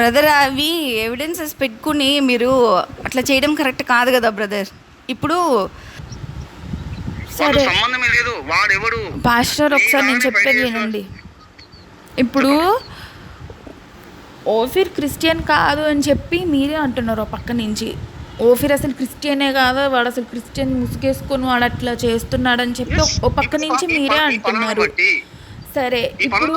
Brother అవి evidences పెట్టుకుని మీరు అట్లా చేయడం కరెక్ట్ కాదు కదా బ్రదర్. ఇప్పుడు సరే. సంబంధమే లేదు. వాడెవడు? పాస్టర్ ఒకసారి నేను చెప్పేది వినండి. ఇప్పుడు ఓఫిర్ క్రిస్టియన్ కాదు అని చెప్పి మీరే అంటున్నారు పక్క నుంచి. ఓఫిర్ అసలు క్రిస్టియనే కాదు? వాడు అసలు క్రిస్టియన్ ముసుగేసుకొని వాడు అట్లా చేస్తున్నాడు అని చెప్పి. ఓ పక్క నుంచి మీరే అంటున్నారు. సరే ఇప్పుడు.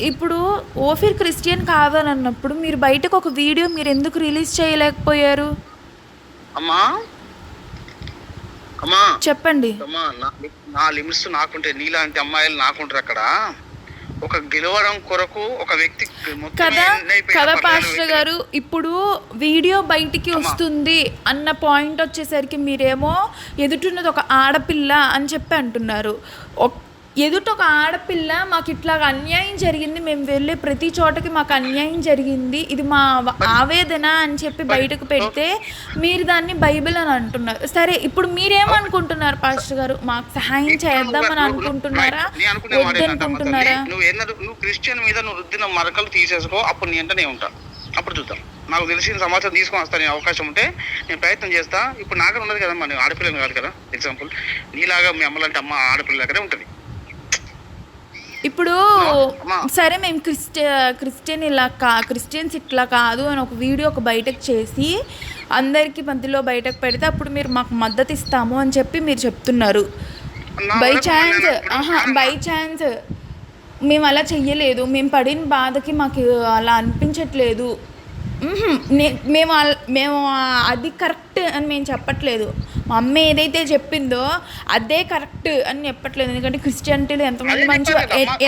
ఇప్పుడు ఓఫిర్ క్రిస్టియన్ కాదని అన్నప్పుడు మీరు బయటకు ఒక వీడియో మీరు ఎందుకు రిలీజ్ చేయలేకపోయారు? అమ్మా. అమ్మా. చెప్పండి. అమ్మా నా- నా లిమిట్స్ నాకుంటే నీలాంటి అమ్మాయిలు నాకుంటారు అక్కడ. ఒక గెలవడం కొరకు ఒక వ్యక్తి కదా కదా పాస్టర్ గారు ఇప్పుడు వీడియో బయటికి వస్తుంది అన్న పాయింట్ వచ్చేసరికి మీరేమో ఎదుటిన్నది ఒక ఆడపిల్ల అని చెప్పి అంటున్నారు. ఎదుట ఒక ఆడపిల్ల మాకు ఇట్లా అన్యాయం జరిగింది మేము వెళ్ళే ప్రతి చోటకి మాకు అన్యాయం జరిగింది ఇది మా ఆవేదన అని చెప్పి బయటకు పెడితే మీరు దాన్ని బైబిల్ అని అంటున్నారు. సరే ఇప్పుడు మీరేమనుకుంటున్నారు పాస్టర్ గారు? మాకు సహాయం చేద్దామని అనుకుంటున్నారా? ఏంటంటే అమ్మ తల్లి, అనుకుంటున్నారా నువ్వు క్రిస్టియన్ మీద నువ్వు రుద్దిన మరకలు తీసేసుకో అప్పుడు నీ అంటే ఉంటా. అప్పుడు చూద్దాం. నాకు తెలిసిన సమాచారం తీసుకొని వస్తాను అవకాశం ఉంటే నేను ప్రయత్నం చేస్తా. ఇప్పుడు నాకనే ఉన్నది కదమ్మా నేను ఆడపిల్లని కాదు కదా ఎగ్జాంపుల్ నీలాగా మీ అమ్మలంటే అమ్మ ఆడపిల్ల దగ్గరే ఉంటుంది. ఇప్పుడు. సరే మేము క్రిస్టి క్రిస్టియన్ ఇలా కా క్రిస్టియన్స్ ఇట్లా కాదు అని ఒక వీడియో ఒక బయటకు చేసి అందరికీ మధ్యలో బయటకు పెడితే అప్పుడు మీరు మాకు మద్దతు ఇస్తాము అని చెప్పి మీరు చెప్తున్నారు. బై ఛాన్స్ ఆహా బై ఛాన్స్ మేము అలా చెయ్యలేదు. మేము పడిన బాధకి మాకు అలా అనిపించట్లేదు. మేము. మేము అది కరెక్ట్ అని మేము చెప్పట్లేదు. మా అమ్మ ఏదైతే చెప్పిందో అదే కరెక్ట్ అని చెప్పట్లేదు. ఎందుకంటే క్రిస్టియానిటీలో ఎంతమంది మంచి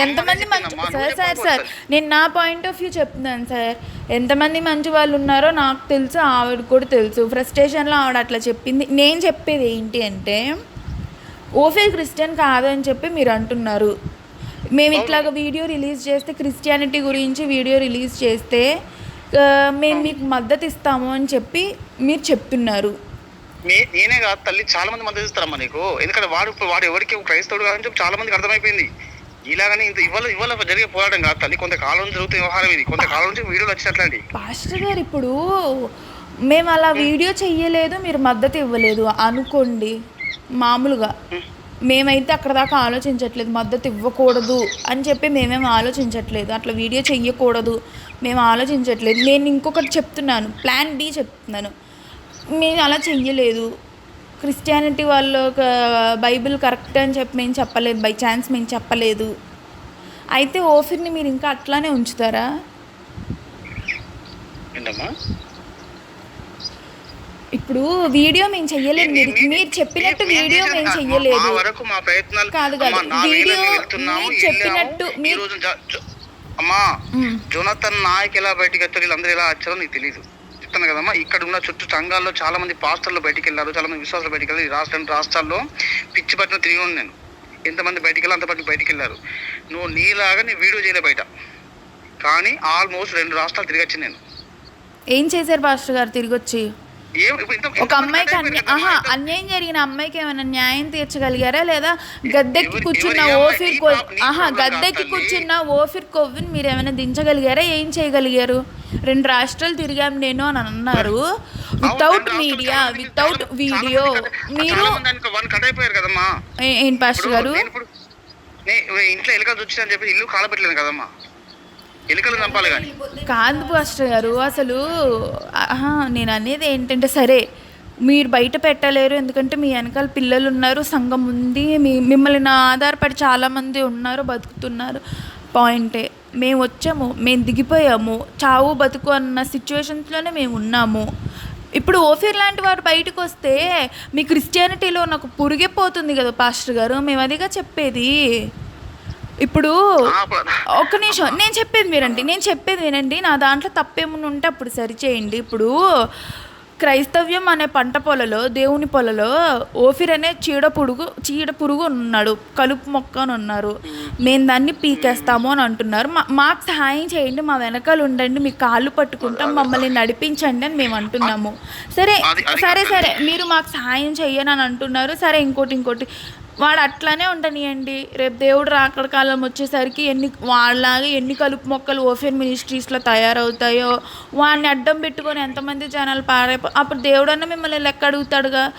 ఎంతమంది మంచి సార్ సార్ సార్. నేను నా పాయింట్ ఆఫ్ వ్యూ చెప్తున్నాను సార్. ఎంతమంది మంచి వాళ్ళు ఉన్నారో నాకు తెలుసు ఆవిడ కూడా తెలుసు. ఫ్రస్ట్రేషన్లో ఆవిడ అట్లా చెప్పింది. నేను చెప్పేది ఏంటి అంటే ఓఫే క్రిస్టియన్ కాదని చెప్పి మీరు అంటున్నారు. మేము ఇట్లాగ వీడియో రిలీజ్ చేస్తే క్రిస్టియానిటీ గురించి వీడియో రిలీజ్ చేస్తే మేము మీకు మద్దతు ఇస్తాము అని చెప్పి మీరు చెప్తున్నారు. నేనే కాదు తల్లి చాలా మంది మద్దతు ఇస్తారమ్మా నీకు. ఎందుకంటే వాడు వాడు ఎవరికి క్రైస్తవుడు కాదని చెప్పి చాలా మందికి అర్థమైపోయింది. ఇలాగని ఇంత ఇవాళ ఇవాళ జరిగే పోరాటం కాదు తల్లి. కొంతకాలం నుంచి జరుగుతున్న వ్యవహారం ఇది. కొంతకాలం నుంచి వీడియోలు వచ్చినట్లాంటి. పాస్టర్ గారు ఇప్పుడు మేము అలా వీడియో చెయ్యలేదు మీరు మద్దతు ఇవ్వలేదు అనుకోండి మామూలుగా. మేమైతే అక్కడ దాకా ఆలోచించట్లేదు మద్దతు ఇవ్వకూడదు అని చెప్పి మేమేం ఆలోచించట్లేదు. అట్లా వీడియో చెయ్యకూడదు మేము ఆలోచించట్లేదు. నేను ఇంకొకటి చెప్తున్నాను ప్లాన్ బి చెప్తున్నాను. మేము అలా చెయ్యలేదు. క్రిస్టియానిటీ వాళ్ళు ఒక బైబిల్ కరెక్ట్ అని చెప్పి మేము చెప్పలేదు బై ఛాన్స్ మేము చెప్పలేదు. అయితే ఓఫిర్ని మీరు ఇంకా అట్లానే ఉంచుతారా? ఇప్పుడు వీడియో మేము చెయ్యలేదు. మీరు మీరు చెప్పినట్టు వీడియో మేము చెయ్యలేదు. మా వరకు మా ప్రయత్నాలు కాదు, కాదు. వీడియో మీరు. చెప్పినట్టు మీరు- అమ్మా మ్మ్. జోనతన్ నాయక్ ఎలా బయటికి వచ్చారు వీళ్ళందరూ ఎలా వచ్చారో నీకు తెలియదు చెప్తాను కదమ్మా ఇక్కడ ఉన్న చుట్టూ సంఘాల్లో చాలా మంది పాస్టర్లు బయటికి వెళ్ళారు చాలా మంది విశ్వాసాలు బయటికి వెళ్ళారు. రాష్ట్ర రాష్ట్రాల్లో పిచ్చి పట్టిన తిరిగి ఉన్నాను నేను. ఎంతమంది బయటికి వెళ్ళి అంతమంది బయటికి వెళ్ళారు. నువ్వు నీలాగా నీ వీడియో చేయలే బయట. కానీ ఆల్మోస్ట్ రెండు రాష్ట్రాలు తిరిగి వచ్చింది నేను. ఏం చేశారు పాస్టర్ గారు తిరిగి వచ్చి? ఒక అమ్మాయికి ఆహా. అన్యాయం జరిగిన అమ్మాయికి ఏమైనా న్యాయం తీర్చగలిగారా? లేదా గద్దెక్కి కూర్చున్న ఓఫిర్ కొ ఆహా గద్దెక్కి. కూర్చున్న ఓఫిర్ కొవ్విని మీరు ఏమైనా దించగలిగారా? ఏం చేయగలిగారు? రెండు రాష్ట్రాలు తిరిగాం నేను అని అన్నారు. వితౌట్ మీడియా వితౌట్ వీడియో మీరు ఏంటి పాస్టర్ గారు? ఇంట్లో ఎలుకలు వచ్చిందని చెప్పి ఇల్లు కాలపెట్టలేను కదమ్మా. ఎలుకలు చంపాలి కానీ. కాదు పాస్టర్ గారు అసలు ఆహా, నేను అనేది ఏంటంటే సరే మీరు బయట పెట్టలేరు ఎందుకంటే మీ వెనకాల పిల్లలు ఉన్నారు సంఘం ఉంది మీ మిమ్మల్ని నా ఆధారపడి చాలామంది ఉన్నారు బతుకుతున్నారు. పాయింటే మేము వచ్చాము మేము దిగిపోయాము చావు బతుకు అన్న సిచ్యువేషన్స్లోనే మేము ఉన్నాము. ఇప్పుడు ఓఫీర్ లాంటి వారు బయటకు వస్తే మీ క్రిస్టియానిటీలో నాకు పురిగిపోతుంది కదా పాస్టర్ గారు మేము అదిగా చెప్పేది. ఇప్పుడు ఒక్క నిమిషం. నేను చెప్పేది వినండి. నేను చెప్పేది వినండి. నా దాంట్లో తప్పేమన్నా ఉంటే అప్పుడు సరిచేయండి. ఇప్పుడు క్రైస్తవ్యం అనే పంట పొలలో దేవుని పొలలో ఓఫిర్ అనే చీడ పురుగు చీడ పురుగు ఉన్నాడు కలుపు మొక్క అని ఉన్నారు మేము దాన్ని పీకేస్తాము అని అంటున్నారు. మా మాకు సహాయం చేయండి. మా వెనకాల ఉండండి. మీ కాళ్ళు పట్టుకుంటాం. మమ్మల్ని నడిపించండి అని మేము అంటున్నాము. సరే సరే. సరే. మీరు మాకు సహాయం చెయ్యని అని అంటున్నారు. సరే ఇంకోటి ఇంకోటి. వాడు అట్లానే ఉండనియండి రేపు దేవుడు రాకడ కాలం వచ్చేసరికి ఎన్ని వాళ్ళలాగా ఎన్ని కలుపు మొక్కలు ఓఫెన్ మినిస్ట్రీస్లో తయారవుతాయో వాడిని అడ్డం పెట్టుకొని ఎంతమంది జనాలు పాడైపో అప్పుడు దేవుడన్నా మిమ్మల్ని లెక్క అడుగుతాడుగా?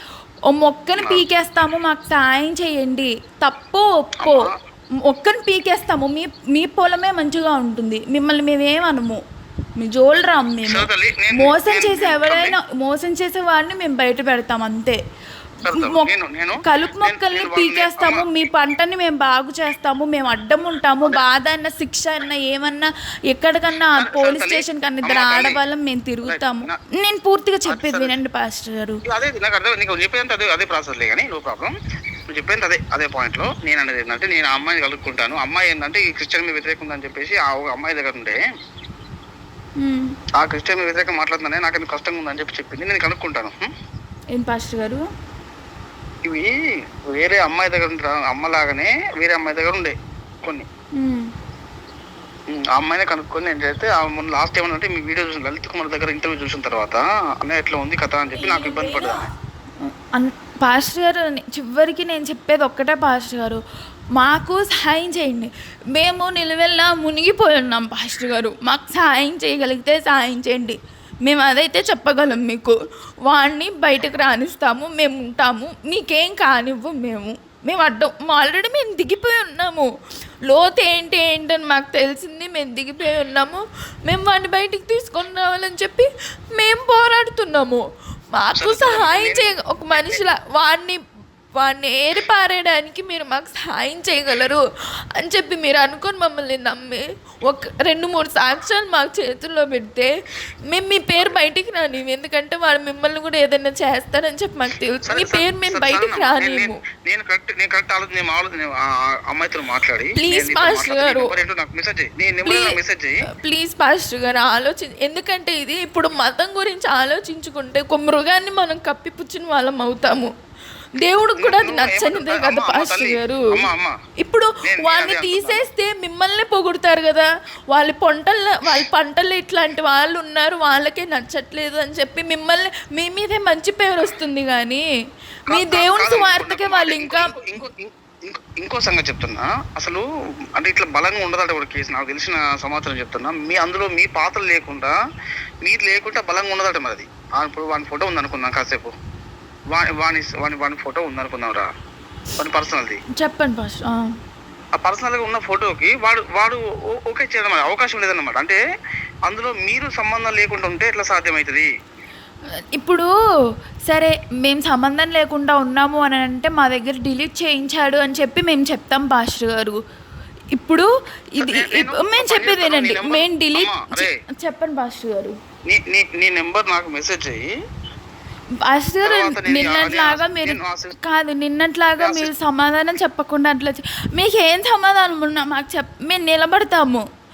ఓ మొక్కను పీకేస్తాము మాకు సాయం చేయండి. తప్పో ఒప్పో? మొక్కను పీకేస్తాము మీ మీ పొలమే మంచిగా ఉంటుంది. మిమ్మల్ని మేమేమనము? మీ జోలు రాము మేము. మోసం చేసే ఎవరైనా మోసం చేసే వాడిని మేము బయట పెడతాం అంతే. కలుపు మొక్కల్ని పీకేస్తాము. మీ పంటని మేము బాగు చేస్తాము మేము అడ్డం ఉంటాము బాధ అన్న శిక్ష అన్న ఏమన్నా ఎక్కడికన్నా పోలీస్. స్టేషన్ కన్నా ఇద్దరు. ఆడవాళ్ళం మేము తిరుగుతాము నేను పూర్తిగా చెప్పేది. వినండి పాస్టర్ గారు అదే నాకు అర్థం నీకు చెప్పేంత అదే అదే ప్రాసెస్ లే కానీ నో ప్రాబ్లం నువ్వు చెప్పేంత అదే అదే పాయింట్లో నేను అనేది ఏంటంటే నేను అమ్మాయిని కలుపుకుంటాను అమ్మాయి ఏంటంటే ఈ క్రిస్టియన్ మీద వ్యతిరేకం ఉందని చెప్పేసి ఆ ఒక అమ్మాయి దగ్గర ఉండే. ఆ క్రిస్టియన్ మీద వ్యతిరేకం మాట్లాడుతున్నానే నాకు కష్టంగా ఉందని చెప్పి చెప్పింది నేను కనుక్కుంటాను? ఏం పాస్టర్ గారు ఇవి వేరే అమ్మాయి దగ్గర అమ్మలాగానే వేరే అమ్మాయి దగ్గర ఉండే కొన్ని. ఆ అమ్మాయినే కనుక్కొని నేను చేస్తే మొన్న లాస్ట్ ఏమన్నా మీ వీడియో చూసిన లలిత్ కుమార్ దగ్గర ఇంటర్వ్యూ చూసిన తర్వాత అన్న ఎట్లా ఉంది కథ? అని చెప్పి నాకు ఇబ్బంది పడ్డది అన్- పాస్టర్ గారు చివరికి నేను చెప్పేది ఒక్కటే పాస్టర్ గారు మాకు సహాయం చేయండి. మేము నిలువెల్లా మునిగిపోయి ఉన్నాం పాస్టర్ గారు. మాకు సహాయం చేయగలిగితే సహాయం చేయండి. మేము అదైతే చెప్పగలం మీకు. వాడిని బయటకు రానిస్తాము మేము ఉంటాము. మీకేం కానివ్వు మేము. మేము అడ్డం ఆల్రెడీ మేము దిగిపోయి ఉన్నాము. లోతు ఏంటి ఏంటని మాకు తెలిసింది మేము దిగిపోయి ఉన్నాము. మేము వాడిని బయటికి తీసుకొని రావాలని చెప్పి మేము పోరాడుతున్నాము. మాకు సహాయం చేయ ఒక మనిషిలా వాడిని వాడిని ఏరి పారేయడానికి మీరు మాకు సహాయం చేయగలరు అని చెప్పి మీరు అనుకొని మమ్మల్ని నమ్మి ఒక రెండు మూడు సాక్ష్యాలు మాకు చేతుల్లో పెడితే మేము మీ పేరు బయటికి రాని ఎందుకంటే వాడు మిమ్మల్ని కూడా ఏదైనా చేస్తారని చెప్పి మాకు తెలుసు. మీ పేరు మేము బయటికి సరే, నేను- కరెక్ట్ నేను కరెక్ట్ ఆలోచన నేను అమ్మాయితో మాట్లాడి. మాస్టర్ మాట్లాడి, గారు. ప్లీజ్ పాస్టర్ గారు ఆలోచి ఎందుకంటే ఇది ఇప్పుడు మతం గురించి ఆలోచించుకుంటే ఒక మృగాన్ని మనం కప్పిపుచ్చిన వాళ్ళం అవుతాము. దేవుడికి కూడా అది నచ్చనిదే? కదా పాస్టర్ గారు. ఇప్పుడు అదే తీసేస్తే మిమ్మల్ని పొగుడుతారు కదా. వాళ్ళ పంటల్లో వాళ్ళ పంటల్లో ఇట్లాంటి వాళ్ళు ఉన్నారు వాళ్ళకే నచ్చట్లేదు అని చెప్పి మిమ్మల్ని మీ మీదే మంచి పేరు వస్తుంది కానీ మీ దేవుని ఇంకో- వాళ్ళు ఇంకా ఇంకో- సంగతి చెప్తున్నా. అసలు అంటే ఇట్లా బలంగా ఉండదంటే ఒక కేసు. నాకు తెలిసిన సమాచారం చెప్తున్నా. మీ అందులో మీ పాత్ర లేకుండా మీరు లేకుండా బలంగా ఉండదట మరి అది. ఇప్పుడు వాని ఫోటో ఉంది అనుకుందాం కాసేపు. వాని వాని వాని ఫోటో ఉంది అనుకుందాం రా వాని పర్సనల్ది? చెప్పండి పాస్టర్ ఆ. ఆ పర్సనల్గా ఉన్న ఫోటోకి వాడు వాడు ఓకే చేయడం అవకాశం లేదన్నమాట. అంటే అందులో మీరు సంబంధం లేకుండా ఉంటే ఎట్లా సాధ్యమవుతుంది ఇప్పుడు సరే మేము సంబంధం లేకుండా ఉన్నాము అని అంటే మా దగ్గర డిలీట్ చేయించాడు అని చెప్పి మేము చెప్తాం పాస్టర్ గారు. ఇప్పుడు ఇది మేము చెప్పేది వినండి మేము డిలీట్. చెప్పండి పాస్టర్ గారు. నీ నీ నీ నెంబర్ నాకు మెసేజ్ చేయి నేను నిన్నట్లాగా నేను మీరు కాదు నిన్నట్లాగా నేను మీరు సమాధానం చెప్పకుండా అట్లా మీకు ఏం సమాధానం ఉన్నా మాకు చెప్ మేము నిలబడతాము.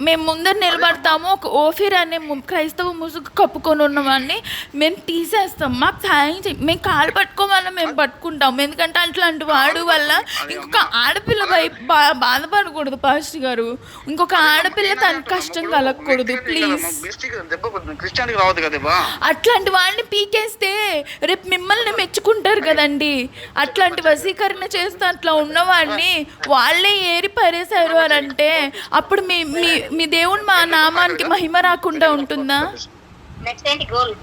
మేము ముందర నిలబడతాము ఒక ఓఫిర్ అనే ము- క్రైస్తవ ముసుగు కప్పుకొని ఉన్నవాడిని మేము తీసేస్తాం. మాకు సాయం చేయి మేము కాలు పట్టుకోవాలని మేము పట్టుకుంటాం. ఎందుకంటే అట్లాంటి వాడు వల్ల ఇంకొక ఆడపిల్ల భయ బా- బాధపడకూడదు పాస్టర్ గారు. ఇంకొక ఆడపిల్ల తన కష్టం కలగకూడదు ప్లీజ్. కదా అట్లాంటి వాళ్ళని పీకేస్తే రేపు మిమ్మల్ని మెచ్చుకుంటారు కదండి. అట్లాంటి వశీకరణ చేస్తూ అట్లా ఉన్నవాడిని వాళ్ళే ఏరి పరేశారు అని అంటే అప్పుడు మీ మీ మీ దేవుడు మా నామానికి మహిమ రాకుండా ఉంటుందా? నెక్స్ట్ ఏంటి? గోల్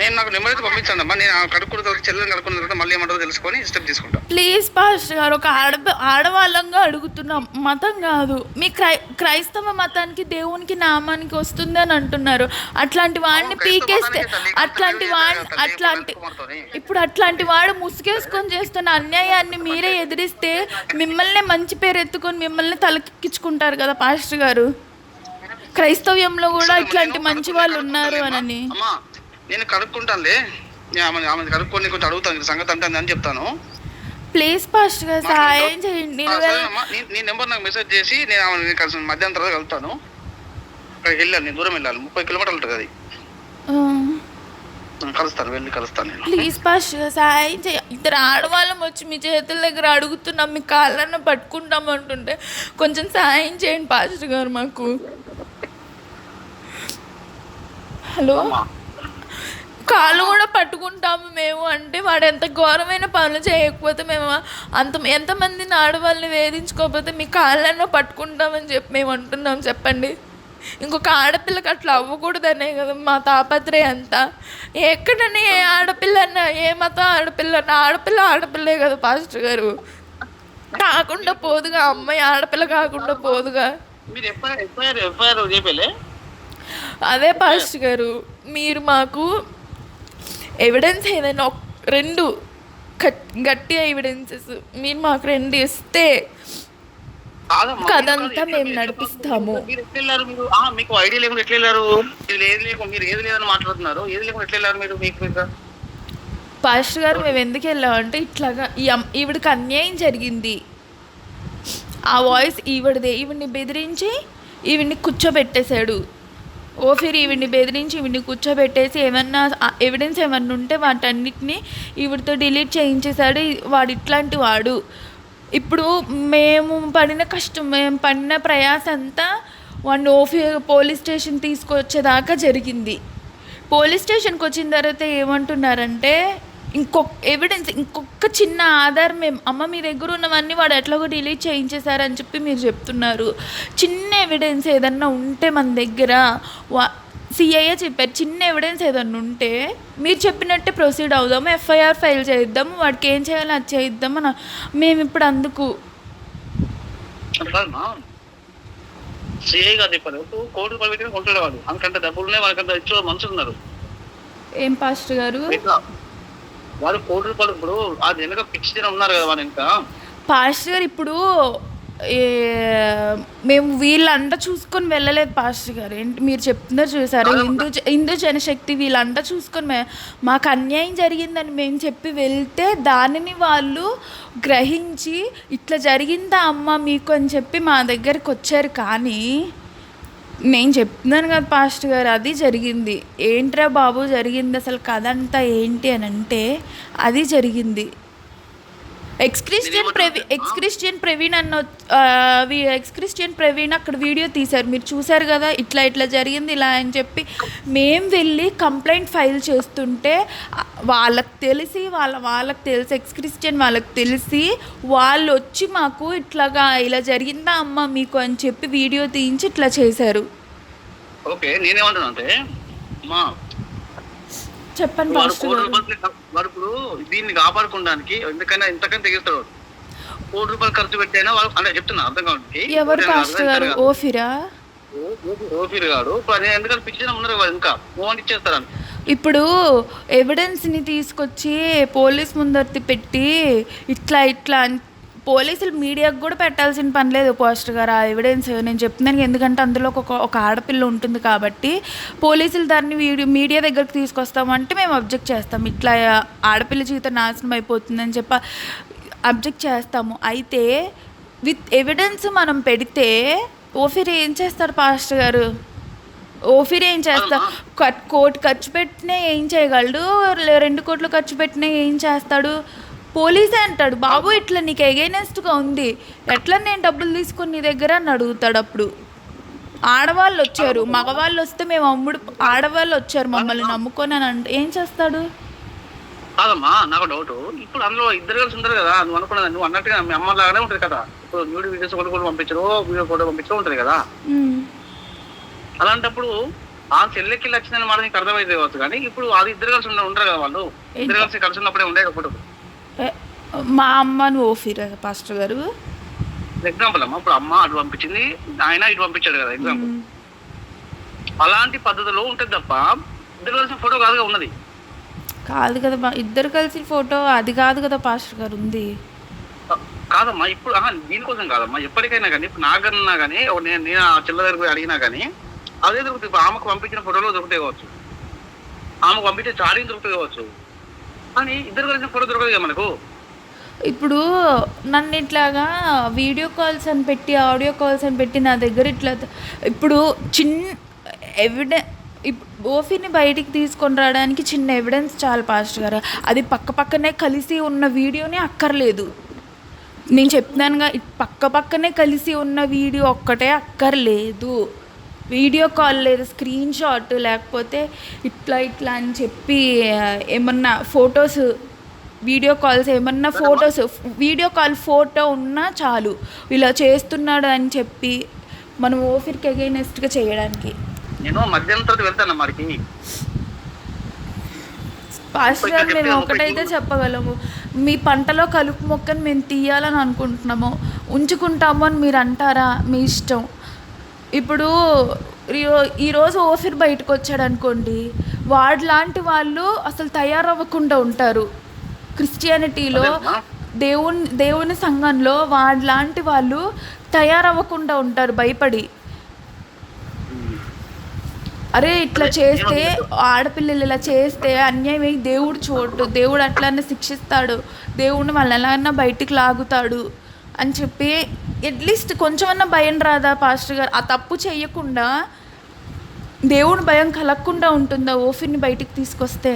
నేను నాకు నెంబర్ అయితే పంపించండి అమ్మా. నేను ఆ కడుక్కున్న తర్వాత చెల్లెని కడుక్కున్న తర్వాత మళ్ళీ ఏమంటారో తెలుసుకొని స్టెప్ తీసుకుంటా. ప్లీజ్ పాస్టర్ గారు ఒక ఆడ ఆడవాళ్ళంగా అడుగుతున్నాం మతం కాదు. మీ క్రై క్రైస్తవ మతానికి దేవునికి నామానికి వస్తుంది అని అంటున్నారు. అట్లాంటి వాడిని పీకేస్తే అట్లాంటి వాడిని అట్లాంటి. ఇప్పుడు అట్లాంటి వాడు ముసుగేసుకొని చేస్తున్న అన్యాయాన్ని మీరే ఎదిరిస్తే మిమ్మల్ని మంచి పేరు ఎత్తుకొని మిమ్మల్ని తలకెక్కించుకుంటారు కదా పాస్టర్ గారు? క్రైస్తవ్యంలో కూడా ఇట్లాంటి మంచి వాళ్ళు ఉన్నారు. అనని. అమ్మా నేను కడుక్కుంటానులే నేను ఆమె ఆమె కడుక్కొని కొంచెం అడుగుతాను సంగతి అంటే అని చెప్తాను. ప్లీజ్ పాస్టర్ గారు సహాయం చేయండి. నీ నెంబర్ నాకు మెసేజ్ చేసి నేను ఆమె కలిసి మధ్యాహ్నం తర్వాత కలుస్తాను అక్కడికి వెళ్ళాలి నేను దూరం వెళ్ళాలి. ముప్పై కిలోమీటర్లు ఉంటుంది అది. కలుస్తాను వెళ్ళి కలుస్తాను నేను. ప్లీజ్ పాస్టర్ సహాయం చేయ ఇద్దరు ఆడవాళ్ళం వచ్చి మీ చేతుల దగ్గర అడుగుతున్నాం మీ కాళ్ళన్న పట్టుకుంటాం అంటుంటే కొంచెం సహాయం చేయండి పాస్టర్ గారు మాకు. హలో? కాళ్ళు కూడా పట్టుకుంటాము మేము. అంటే వాడు ఎంత ఘోరమైన పనులు చేయకపోతే మేము అంత ఎంతమందిని ఆడవాళ్ళని వేధించుకోకపోతే మీ కాళ్ళన్నా పట్టుకుంటామని చెప్పి మేము అంటున్నాం. చెప్పండి. ఇంకొక ఆడపిల్లకి అట్లా అవ్వకూడదనే కదా మా తాపత్రయం అంతా. ఎక్కడని ఏ ఆడపిల్ల అన్నా ఏ మతం ఆడపిల్ల అన్నా ఆడపిల్ల ఆడపిల్లే కదా పాస్టర్ గారు. కాకుండా పోదుగా అమ్మాయి ఆడపిల్ల కాకుండా పోదుగా. అదే పాస్టర్ గారు మీరు మాకు ఎవిడెన్స్ ఏదైనా ఒక రెండు గట్- గట్టి ఎవిడెన్సెస్ మీరు మాకు రెండు ఇస్తే కాదమ్మా, కథంతా మీరు కాదు, మేము నడిపిస్తాము. మీకు ఐడియా లేకుండా ఎట్లా వెళ్ళారు ఇది ఏది లేకుండా మీరు ఏది లేదని మాట్లాడుతున్నారు? ఏది లేకుండా ఎట్లా వెళ్ళారు మీరు మీకు పాస్టర్ గారు మేము ఎందుకు వెళ్ళామంటే ఇట్లాగా ఈవిడికి అన్యాయం జరిగింది. ఆ వాయిస్ ఈవిడదే. ఈవిడ్ని బెదిరించి ఈవిడ్ని కూర్చోబెట్టేశాడు. ఓఫిరి ఈవిడ్ని బెదిరించి ఈవిడ్ని కూర్చోబెట్టేసి ఏమన్నా ఎవిడెన్స్ ఏమన్నా ఉంటే వాటన్నిటిని ఈవిడితో డిలీట్ చేయించేశాడు. వాడు ఇట్లాంటి వాడు. ఇప్పుడు మేము పడిన కష్టం మేము పడిన ప్రయాస అంతా వాడిని ఓఫీ పోలీస్ స్టేషన్ తీసుకొచ్చేదాకా జరిగింది. పోలీస్ స్టేషన్కి వచ్చిన తర్వాత ఏమంటున్నారంటే ఇంకొక ఎవిడెన్స్ ఇంకొక చిన్న ఆధారం మేము అమ్మ మీ దగ్గర ఉన్నవన్నీ వాడు ఎట్లాగో డిలీట్ చేయించేశారని చెప్పి మీరు చెప్తున్నారు. చిన్న ఎవిడెన్స్ ఏదన్నా ఉంటే మన దగ్గర వా సిఐఏ చెప్పారు. చిన్న ఎవిడెన్స్ ఏదన్నా ఉంటే మీరు చెప్పినట్టే ప్రొసీడ్ అవుదాము. ఎఫ్ఐఆర్ ఫైల్ చేద్దాము వాడికి ఏం చేయాలో అది చేద్దాము అని మేము ఇప్పుడు అందుకు సిఐ గారు చెప్పారు. ఇప్పుడు కోటి రూపాయలు పెట్టిన కొంటాడు వాడు. అంతకంటే డబ్బులు ఉన్నాయి వాళ్ళకంత ఇచ్చే మనుషులు ఉన్నారు. ఏం పాస్టర్ గారు? కోటి రూపాయలు ఇప్పుడు అది వెనక ఉన్నారు కదా ఇంకా. పాస్టర్ గారు ఇప్పుడు మేము వీళ్ళంతా చూసుకొని వెళ్ళలేదు పాస్టర్ గారు. ఏంటి మీరు చెప్తున్నారు చూసారు? హిందూ హిందూ జనశక్తి వీళ్ళంతా చూసుకొని మే- మాకు అన్యాయం జరిగిందని మేము చెప్పి వెళ్తే దానిని వాళ్ళు గ్రహించి ఇట్లా జరిగిందా అమ్మ మీకు అని చెప్పి మా దగ్గరికి వచ్చారు. కానీ నేను చెప్తున్నాను కదా పాస్ట్ గారు అది జరిగింది. ఏంట్రా బాబు జరిగింది అసలు కథ అంతా ఏంటి అని అంటే అది జరిగింది. ఎక్స్ క్రిస్టియన్ ప్రవీ ఎక్స్ క్రిస్టియన్ ప్రవీణ్ అన్న ఎక్స్ క్రిస్టియన్ ప్రవీణ్ అక్కడ వీడియో తీశారు. మీరు చూశారు కదా ఇట్లా ఇట్లా జరిగింది ఇలా అని చెప్పి. మేం వెళ్ళి కంప్లైంట్ ఫైల్ చేస్తుంటే వాళ్ళకి తెలిసి వాళ్ళ వాళ్ళకి తెలిసి ఎక్స్ క్రిస్టియన్ వాళ్ళకి తెలిసి వాళ్ళు వచ్చి మాకు ఇట్లాగా ఇలా జరిగిందా అమ్మ మీకు అని చెప్పి వీడియో తీయించి ఇట్లా చేశారు. ఓకే నేనేమంటున్నా అంటే మా చెప్పండి వాడు గారు ఇప్పుడు దీన్ని కాపాడుకోవడానికి ఎందుకైనా ఇంతకన్నా తెగిస్తాడు. కోటి రూపాయలు ఖర్చు పెట్టైనా వాళ్ళు అంటే చెప్తున్నా అర్థం కాబట్టి ఎవరు పాస్టర్ గారు? ఓఫిరా? ఇప్పుడు అది ఎందుకంటే పిచ్చిన ఉన్నారు ఇంకా. ఫోన్ ఇచ్చేస్తారని. ఇప్పుడు ఎవిడెన్స్ని తీసుకొచ్చి పోలీస్ ముందర్తి పెట్టి ఇట్లా ఇట్లా అని పోలీసులు మీడియాకు కూడా పెట్టాల్సిన పని లేదు పోస్టర్ గారు ఆ ఎవిడెన్స్ నేను చెప్తున్నాను ఎందుకంటే అందులో ఒక ఒక ఆడపిల్ల ఉంటుంది కాబట్టి పోలీసులు దాన్ని వీడియో మీడియా దగ్గరకు తీసుకొస్తామంటే మేము అబ్జెక్ట్ చేస్తాం. ఇట్లా ఆడపిల్ల జీవితం నాశనం అయిపోతుందని చెప్పి అబ్జెక్ట్ చేస్తాము. అయితే విత్ ఎవిడెన్స్ మనం పెడితే ఓఫిర్ ఏం చేస్తారు పాస్టర్ గారు? ఓఫిర్ ఏం చేస్తా కోటి ఖర్చు పెట్టినా ఏం చేయగలడు? రెండు కోట్లు ఖర్చు పెట్టినా ఏం చేస్తాడు? పోలీసే అంటాడు. బాబు ఇట్లా నీకు ఎగైనెస్ట్గా ఉంది. ఎట్లా నేను డబ్బులు తీసుకొని నీ దగ్గర అని అడుగుతాడు అప్పుడు. ఆడవాళ్ళు వచ్చారు. మగవాళ్ళు వస్తే మేము అమ్ముడు ఆడవాళ్ళు వచ్చారు మమ్మల్ని నమ్ముకొని అని అంటే ఏం చేస్తాడు? కాదమ్మా నాకు డౌట్. ఇప్పుడు అందులో ఇద్దరు కలిసి ఉంటారు కదా నువ్వు అనుకున్నది నువ్వు అన్నట్టుగా మీ అమ్మ లాగానే ఉంటుంది కదా. ఇప్పుడు న్యూడ్ వీడియోస్ కూడా కూడా పంపించరు వీడియో ఫోటో పంపించడం ఉంటుంది కదా. అలాంటప్పుడు ఆ చెల్లెకి లక్షణాన్ని మాట నీకు అర్థమైతే కావచ్చు కానీ ఇప్పుడు అది ఇద్దరు కలిసి ఉండ- ఉండరు కదా వాళ్ళు. ఇద్దరు కలిసి కలిసి ఉన్నప్పుడే ఏ, మా అమ్మను ఓఫిర్ పాస్టర్ గారు. ఎగ్జాంపుల్ అమ్మా ఇప్పుడు అమ్మ అటు పంపించింది ఆయన ఇటు పంపించాడు కదా ఎగ్జాంపుల్. అలాంటి పద్ధతిలో ఉంటుంది తప్ప ఇద్దరు కలిసిన ఫోటో కాదుగా ఉన్నది. కాదు కదా ఇద్దరు కలిసి ఫోటో అది కాదు కదా పాస్టర్ గారు ఉంది. కాదమ్మా ఇప్పుడు దీనికోసం కాదమ్మా ఎప్పటికైనా కానీ ఇప్పుడు నాకన్నా కానీ నేను నేను ఆ చిల్ల దగ్గర పోయి అడిగినా కానీ అదే దొరుకుతుంది. ఇప్పుడు ఆమెకు పంపించిన ఫోటోలో దొరుకుతాయి కావచ్చు. ఆమెకు పంపించే చార్జింగ్ దొరుకుతాయి కావచ్చు. కానీ ఇద్దరు ఫోటో దొరకదు మనకు? ఇప్పుడు నన్ను ఇట్లాగా వీడియో కాల్స్ అని పెట్టి ఆడియో కాల్స్ అని పెట్టి నా దగ్గర ఇట్లా ఇప్పుడు చిన్న ఎవిడె ఓఫీని బయటికి తీసుకొని రావడానికి చిన్న ఎవిడెన్స్ చాలు పాస్టర్ గారు. అది పక్క పక్కనే కలిసి ఉన్న వీడియోనే అక్కర్లేదు. నేను చెప్తున్నానుగా పక్క పక్కనే కలిసి ఉన్న వీడియో ఒక్కటే అక్కర్లేదు. వీడియో కాల్ లేదా స్క్రీన్ షాట్ లేకపోతే ఇట్లా ఇట్లా అని చెప్పి ఏమన్నా ఫొటోస్ వీడియో కాల్స్ ఏమన్నా ఫొటోస్ వీడియో కాల్ ఫోటో ఉన్నా చాలు. ఇలా చేస్తున్నాడు అని చెప్పి మనం ఓఫిర్కి అగైనెస్ట్గా చేయడానికి. నేను మధ్యాహ్నం వెళ్తాను మరికి పాస్టర్ మేము ఒకటైతే ఒకటి. చెప్పగలము. మీ పంటలో కలుపు మొక్కను మేము తీయాలని అనుకుంటున్నాము. ఉంచుకుంటాము అని మీరు అంటారా? మీ ఇష్టం. ఇప్పుడు ఈ- ఈరోజు ఓఫిర్ బయటకు వచ్చాడు అనుకోండి వాడిలాంటి వాళ్ళు అసలు తయారవ్వకుండా ఉంటారు. క్రిస్టియానిటీలో. దేవుని దేవుని సంఘంలో వాడిలాంటి వాళ్ళు తయారవ్వకుండా ఉంటారు భయపడి. అరే ఇట్లా చేస్తే ఆడపిల్లలు ఇలా చేస్తే అన్యాయం దేవుడు చూడు దేవుడు అట్లానే శిక్షిస్తాడు. దేవుడిని వాళ్ళని ఎలాగైనా బయటికి లాగుతాడు. అని చెప్పి అట్లీస్ట్ కొంచెమన్నా భయం రాదా పాస్టర్ గారు? ఆ తప్పు చేయకుండా దేవుని భయం కలగకుండా ఉంటుందా ఓఫిర్ని బయటికి తీసుకొస్తే?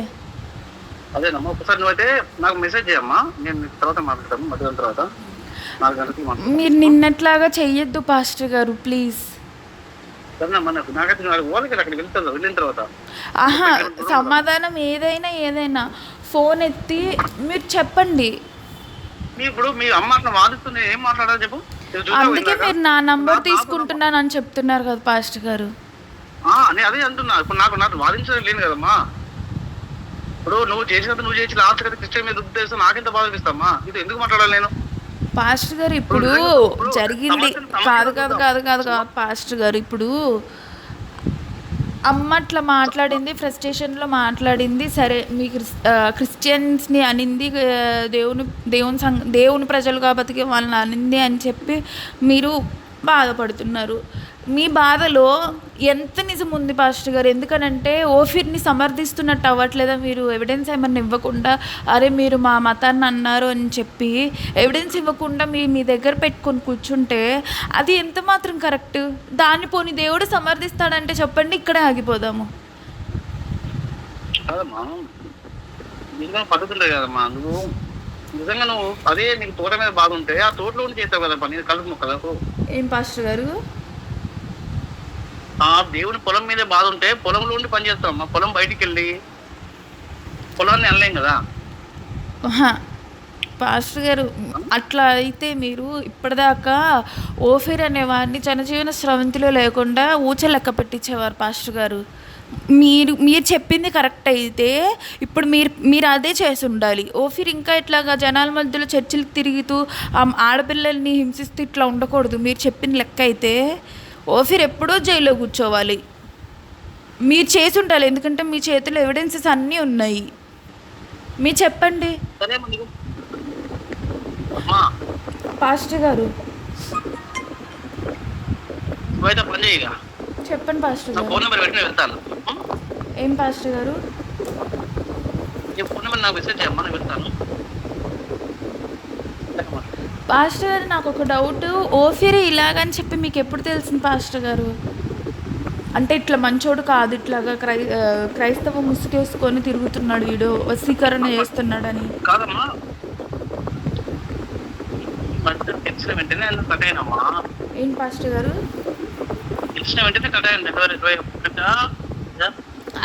అదేనమ్మా ఒకసారి నువ్వైతే నాకు మెసేజ్ చేయమ్మా నేను తర్వాత మాట్లాడతాను మధ్యాహ్నం తర్వాత. మీరు నిన్నట్లాగా చెయ్యొద్దు పాస్టర్ గారు ప్లీజ్ ఆహా సమాధానం ఏదైనా ఏదైనా. ఫోన్ ఎత్తి మీరు చెప్పండి. ఇప్పుడు మీ అమ్మ అట్లా వాదిస్తుంది ఏం మాట్లాడాలి చెప్పు. అందుకే? మీరు నా నంబర్ తీసుకుంటున్నాను అని చెప్తున్నారు కదా పాస్టర్ గారు. నేను అదే అంటున్నా. ఇప్పుడు నాకు నాకు వాదించడం లేను కదమ్మా. ఇప్పుడు నువ్వు చేసినంత నువ్వు చేసి లాస్ట్ కదా క్రిస్టియన్ మీద ఉద్దేశం నాకెంత బాధ అనిపిస్తామా ఇది ఎందుకు మాట్లాడాలి నేను? పాస్టర్ గారు ఇప్పుడు జరిగింది. కాదు కాదు. కాదు కాదు కాదు పాస్టర్ గారు ఇప్పుడు అమ్మ అట్లా మాట్లాడింది ఫ్రస్ట్రేషన్లో మాట్లాడింది. సరే మీ క్రిస్ క్రిస్టియన్స్ని అనింది దేవుని దేవుని సంఘ దేవుని ప్రజలుగా బతికే వాళ్ళని అనింది అని చెప్పి మీరు బాధపడుతున్నారు. మీ బాధలో ఎంత నిజం ఉంది పాస్టర్ గారు? ఎందుకనంటే ఓఫిర్ని సమర్థిస్తున్నట్టు అవ్వట్లేదా మీరు? ఎవిడెన్స్ ఏమన్నా ఇవ్వకుండా అరే మీరు మా మతాన్ని అన్నారు అని చెప్పి ఎవిడెన్స్ ఇవ్వకుండా మీ మీ దగ్గర పెట్టుకొని కూర్చుంటే అది ఎంత మాత్రం కరెక్ట్? దాన్ని పోని దేవుడు సమర్థిస్తాడంటే చెప్పండి ఇక్కడే ఆగిపోదాము. కాదమ్మా. నువ్వు నిజంగా నువ్వు అదే నీకు తోట మీద బాధ ఉంటే ఆ తోటలో చేస్తావు కదమ్మా. నేను కలుపు మొక్కలకు. ఏం పాస్టర్ గారు? ఆ దేవుని పొలం మీదే బాధ ఉంటే పొలంలో ఉండి పని మా పొలం బయటికి వెళ్ళి పొలాన్ని వెళ్ళలేం కదా. పాస్టర్ గారు అట్లా అయితే మీరు ఇప్పటిదాకా ఓఫిర్ అనేవాడిని జనజీవన స్రవంతిలో లేకుండా ఊచ లెక్క పెట్టించేవారు పాస్టర్ గారు. మీరు మీరు చెప్పింది కరెక్ట్ అయితే ఇప్పుడు మీరు మీరు అదే చేసి ఉండాలి. ఓఫిర్ ఇంకా ఇట్లాగా జనాల మధ్యలో చర్చిలకు తిరుగుతూ ఆ ఆడపిల్లల్ని హింసిస్తూ ఇట్లా ఉండకూడదు. మీరు చెప్పిన లెక్క అయితే ఓఫిర్ ఎప్పుడో జైల్లో కూర్చోవాలి. మీరు చేసి ఉండాలి ఎందుకంటే మీ చేతిలో ఎవిడెన్సెస్ అన్నీ ఉన్నాయి. మీరు చెప్పండి. పాస్టర్ గారు. చెప్పండి పాస్టర్ గారు. ఏం పాస్టర్ గారు? ఫోన్ నెంబర్ నాకు మెసేజ్ చేయమ్మా నేను వెళ్తాను పాస్టర్ గారు నాకు ఒక డౌట్. ఓఫిరి ఇలాగని చెప్పి మీకు ఎప్పుడు తెలిసింది పాస్టర్ గారు? అంటే ఇట్లా మంచోడు కాదు ఇట్లాగా క్రై క్రైస్తవ ముసుగేసుకొని తిరుగుతున్నాడు వీడు వశీకరణ చేస్తున్నాడని. ఏం పాస్టర్ గారు?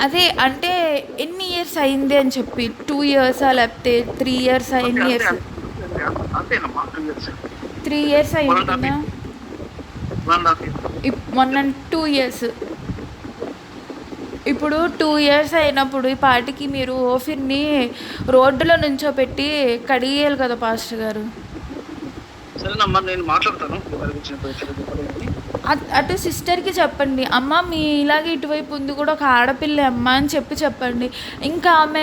అదే అంటే ఎన్ని ఇయర్స్ అయింది అని చెప్పి? టూ ఇయర్సా లేకపోతే త్రీ ఇయర్స్ ఎన్ని ఇయర్స్ అంతేనమ్మా టూ ఇయర్స్ త్రీ ఇయర్స్ అయి One and a half ఉంటుందా? వన్ అండ్ టూ ఇయర్స్ ఇప్పుడు టూ ఇయర్స్ అయినప్పుడు ఈ పాటికి మీరు ఓఫిర్ని రోడ్డులో నుంచోపెట్టి కడిగేయాలి కదా పాస్టర్ గారు. సరేనమ్మా నేను మాట్లాడతాను. అట్- సిస్టర్కి చెప్పండి. అమ్మ మీ ఇలాగే ఇటువైపు ఉంది కూడా ఒక ఆడపిల్ల అమ్మ అని చెప్పి చెప్పండి. ఇంకా ఆమె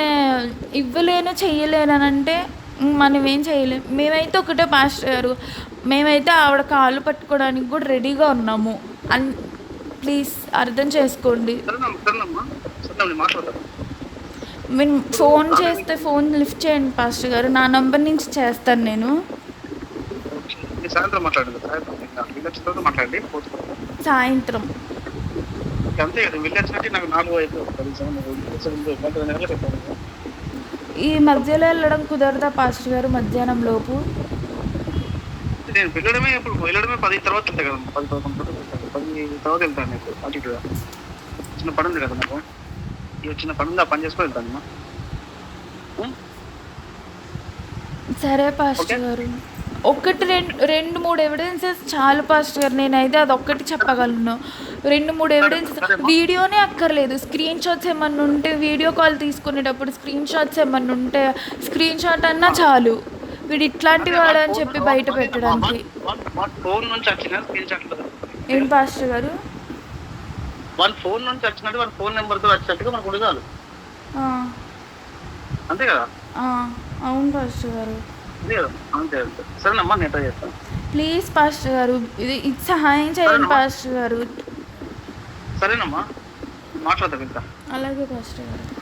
ఇవ్వలేను చెయ్యలేను అని అంటే ఇంక మనం ఏం చేయలేం. మేమైతే ఒకటే పాస్టర్ గారు. మేమైతే ఆవిడ కాళ్ళు పట్టుకోవడానికి కూడా రెడీగా ఉన్నాము. అన్ ప్లీజ్ అర్థం చేసుకోండి. మీరు ఫోన్ చేస్తే ఫోన్ లిఫ్ట్ చేయండి పాస్టర్ గారు. నా నంబర్ నుంచి చేస్తాను నేను. సాయంత్రం మాట్లాడండి. అంతే నాకు నాలుగు ఈ మధ్యలో వెళ్ళడం కుదరదా పాస్టర్ గారు? మధ్యాహ్నం లోపు. నేను వెళ్ళడమే ఇప్పుడు వెళ్ళడమే పది తర్వాత కదా పది తర్వాత ఉంటాయి. పది తర్వాత వెళ్తాను నీకు చిన్న పని ఉంది కదా నాకు. ఈ చిన్న పని ఉంది ఆ పని చేసుకొని వెళ్తాను అమ్మా ఉం? సరే పాస్టర్ గారు. ఒకటి రెండు రెండు మూడు ఎవిడెన్సెస్ చాలు పాస్టర్ గారు. నేనైతే అది ఒక్కటి చెప్పగలను. రెండు మూడు ఎవిడెన్సెస్ వీడియోనే అక్కర్లేదు. స్క్రీన్ షాట్స్ ఏమన్నా ఉంటే వీడియో కాల్ తీసుకునేటప్పుడు స్క్రీన్ షాట్స్ ఏమన్నా ఉంటే స్క్రీన్ షాట్ అన్నా చాలు. వీడు ఇట్లాంటి వాడు అని చెప్పి బయట పెట్టడానికి. ఏం పాస్టర్ గారు? వాళ్ళ ఫోన్ నుంచి వచ్చినట్టు వాళ్ళ ఫోన్ నెంబర్తో వచ్చినట్టుగా మనకు అంతే కదా? అవును పాస్టర్ గారు. సరేనమ్మా నేను ట్రై చేస్తాను ప్లీజ్ పాస్టర్ గారు ఇది ఇది సహాయం చేయండి. పాస్టర్ గారు. సరేనమ్మా. మాట్లాడతా ఇంకా. అలాగే పాస్టర్ గారు.